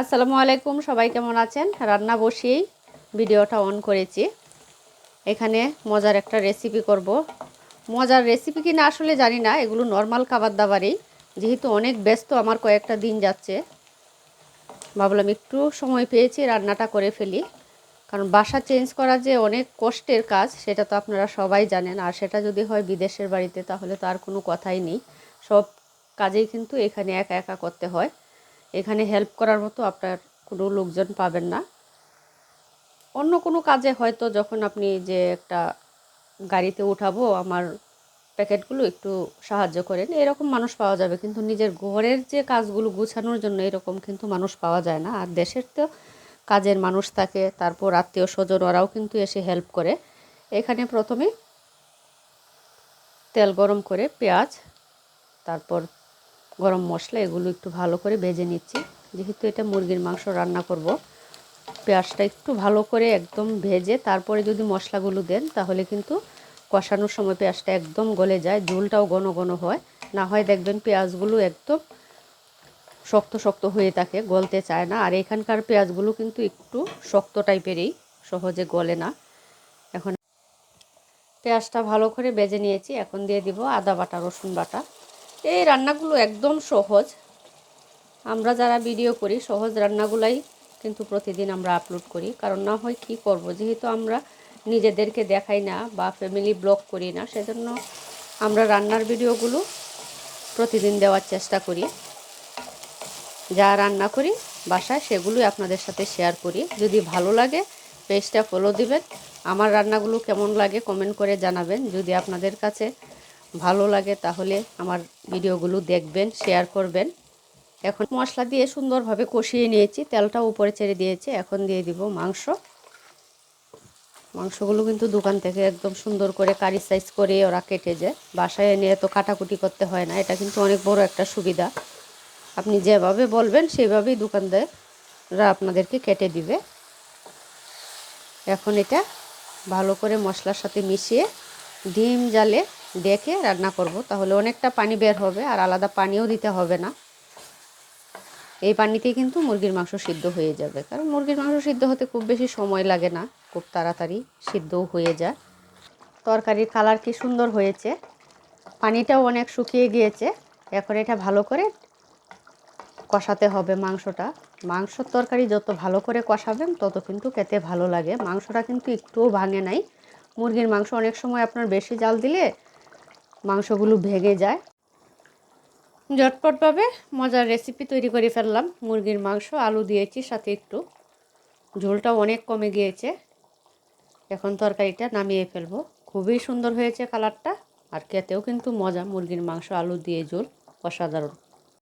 আসসালামু আলাইকুম, সবাই কেমন আছেন? রান্না বসিয়েই ভিডিওটা অন করেছি। এখানে মজার একটা রেসিপি করব। মজার রেসিপি কিনা আসলে জানি না, এগুলো নর্মাল খাবার দাবারই। যেহেতু অনেক ব্যস্ত, আমার কয়েকটা দিন যাচ্ছে। ভাবলাম একটু সময় পেয়েছি রান্নাটা করে ফেলি। কারণ বাসা চেঞ্জ করা যে অনেক কষ্টের কাজ, সেটা তো আপনারা সবাই জানেন। আর সেটা যদি হয় বিদেশের বাড়িতে, তাহলে তো আর কোনো কথাই নেই। সব কাজেই কিন্তু এখানে একা একা করতে হয়। এখানে হেল্প করার মতো আপনার কোনো লোকজন পাবেন না। অন্য কোনো কাজে হয়তো যখন আপনি যে একটা গাড়িতে উঠাবো, আমার প্যাকেটগুলো একটু সাহায্য করেন, এরকম মানুষ পাওয়া যাবে। কিন্তু নিজের ঘরের যে কাজগুলো গুছানোর জন্য এরকম কিন্তু মানুষ পাওয়া যায় না। আর দেশের তো কাজের মানুষ থাকে, তারপর আত্মীয় স্বজন ওরাও কিন্তু এসে হেল্প করে। এখানে প্রথমে তেল গরম করে পেঁয়াজ, তারপর গরম মশলা এগুলো একটু ভালো করে ভেজে নিচ্ছি। যেহেতু এটা মুরগির মাংস রান্না করব, পেঁয়াজটা একটু ভালো করে একদম ভেজে তারপরে যদি মশলাগুলো দেন তাহলে কিন্তু কষানোর সময় পেঁয়াজটা একদম গলে যায়, ঝোলটাও ঘন ঘন হয়। না হয় দেখবেন পেঁয়াজগুলো একদম শক্ত শক্ত হয়ে থাকে, গলতে চায় না। আর এখানকার পেঁয়াজগুলো কিন্তু একটু শক্ত টাইপেরই সহজে গলে না। এখন পেঁয়াজটা ভালো করে বেজে নিয়েছি। এখন দিয়ে দিব আদা বাটা, রসুন বাটা। এই রান্নাগুলো একদম সহজ। আমরা যারা ভিডিও করি, সহজ রান্নাগুলাই কিন্তু প্রতিদিন আমরা আপলোড করি। কারণ না হয় কী করব, যেহেতু আমরা নিজেদেরকে দেখাই না বা ফ্যামিলি ব্লগ করি না, সেজন্য আমরা রান্নার ভিডিওগুলো প্রতিদিন দেওয়ার চেষ্টা করি। যা রান্না করি, বাসায় সেগুলোই আপনাদের সাথে শেয়ার করি। যদি ভালো লাগে পেজটা ফলো দিবেন। আমার রান্নাগুলো কেমন লাগে কমেন্ট করে জানাবেন। যদি আপনাদের কাছে ভালো লাগে, তাহলে আমার ভিডিওগুলো দেখবেন শেয়ার করবেন। এখন মশলা দিয়ে সুন্দরভাবে কষিয়ে নিয়েছি, তেলটা উপরে ছেড়ে দিয়েছি, এখন দিয়ে দিব মাংস। মাংসগুলো কিন্তু দোকান থেকে একদম সুন্দর করে কারি সাইজ করে ওরা কেটে যায়। বাসায় এনে এত কাটাকুটি করতে হয় না, এটা কিন্তু অনেক বড় একটা সুবিধা। আপনি যেভাবে বলবেন সেইভাবেই দোকানদাররা আপনাদেরকে কেটে দিবে। এখন এটা ভালো করে মশলার সাথে মিশিয়ে ডিম জালে দেখে রান্না করব, তাহলে অনেকটা পানি বের হবে আর আলাদা পানিও দিতে হবে না। এই পানিতেই কিন্তু মুরগির মাংস সিদ্ধ হয়ে যাবে, কারণ মুরগির মাংস সিদ্ধ হতে খুব বেশি সময় লাগে না, খুব তাড়াতাড়ি সিদ্ধও হয়ে যায়। তরকারির কালার কি সুন্দর হয়েছে, পানিটাও অনেক শুকিয়ে গিয়েছে, এখন এটা ভালো করে কষাতে হবে মাংসটা। মাংসর তরকারি যত ভালো করে কষাবেন, তত কিন্তু খেতে ভালো লাগে। মাংসটা কিন্তু একটুও ভাঙে নাই। মুরগির মাংস অনেক সময় আপনার বেশি জাল দিলে মাংসগুলো ভেঙে যায়। ঝটপটভাবে মজার রেসিপি তৈরি করে ফেললাম। মুরগির মাংস, আলু দিয়েছি সাথে একটু। ঝোলটাও অনেক কমে গিয়েছে। এখন তরকারিটা নামিয়ে ফেলব। খুবই সুন্দর হয়েছে কালারটা আর খেতেও কিন্তু মজা মুরগির মাংস, আলু দিয়ে ঝোল অসাধারণ।